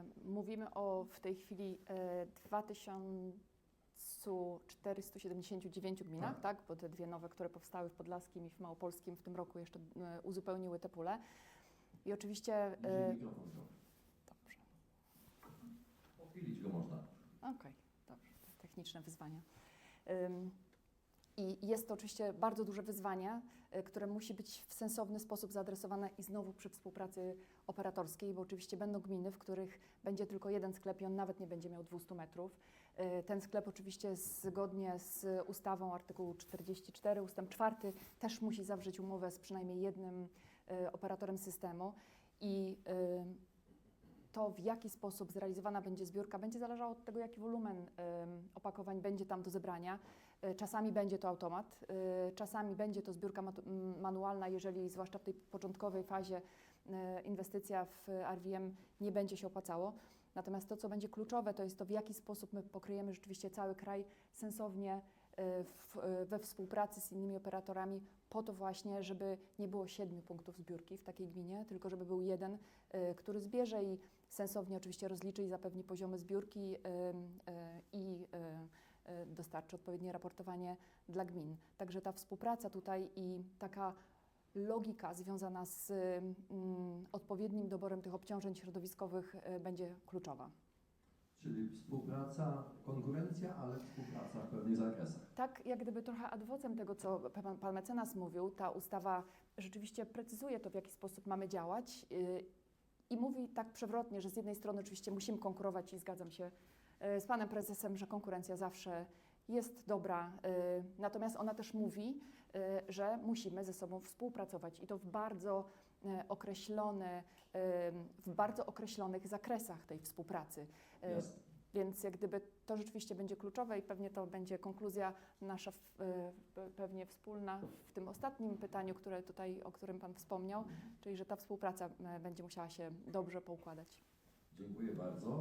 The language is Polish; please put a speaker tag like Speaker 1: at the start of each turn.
Speaker 1: E, Mówimy o w tej chwili e, 2479 gminach,
Speaker 2: Tak.
Speaker 1: tak. Bo te dwie nowe, które powstały w Podlaskim i w Małopolskim w tym roku jeszcze e, uzupełniły te pule. I oczywiście... e,
Speaker 2: mikrofon.
Speaker 1: Dobrze.
Speaker 2: Odchylić go można.
Speaker 1: Okej, dobrze. To Techniczne wyzwania. I jest to oczywiście bardzo duże wyzwanie, y, które musi być w sensowny sposób zaadresowane i znowu przy współpracy operatorskiej, bo oczywiście będą gminy, w których będzie tylko jeden sklep i on nawet nie będzie miał 200 metrów. Y, Ten sklep oczywiście zgodnie z ustawą artykułu 44 ustęp 4 też musi zawrzeć umowę z przynajmniej jednym y, operatorem systemu i to, w jaki sposób zrealizowana będzie zbiórka, będzie zależało od tego, jaki wolumen opakowań będzie tam do zebrania. Y, Czasami będzie to automat, y, czasami będzie to zbiórka manualna, jeżeli zwłaszcza w tej początkowej fazie y, inwestycja w RVM nie będzie się opłacało. Natomiast to, co będzie kluczowe, to jest to, w jaki sposób my pokryjemy rzeczywiście cały kraj sensownie w, y, we współpracy z innymi operatorami, po to właśnie, żeby nie było siedmiu punktów zbiórki w takiej gminie, tylko żeby był jeden, y, który zbierze i sensownie oczywiście rozliczy i zapewni poziomy zbiórki y, y, i y, y, dostarczy odpowiednie raportowanie dla gmin. Także ta współpraca tutaj i taka logika związana z mm, odpowiednim doborem tych obciążeń środowiskowych y, będzie kluczowa.
Speaker 2: Czyli współpraca, konkurencja, ale współpraca w pewnych zakresach.
Speaker 1: Tak, jak gdyby trochę adwocem tego, co pan, pan mecenas mówił, ta ustawa rzeczywiście precyzuje to, w jaki sposób mamy działać yy, i mówi tak przewrotnie, że z jednej strony oczywiście musimy konkurować i zgadzam się yy, z panem prezesem, że konkurencja zawsze jest dobra, yy, natomiast ona też mówi, yy, że musimy ze sobą współpracować i to w bardzo określone, yy, w bardzo określonych zakresach tej współpracy. Więc jak gdyby to rzeczywiście będzie kluczowe i pewnie to będzie konkluzja nasza pewnie wspólna w tym ostatnim pytaniu, które tutaj, o którym Pan wspomniał, czyli że ta współpraca będzie musiała się dobrze poukładać.
Speaker 2: Dziękuję bardzo.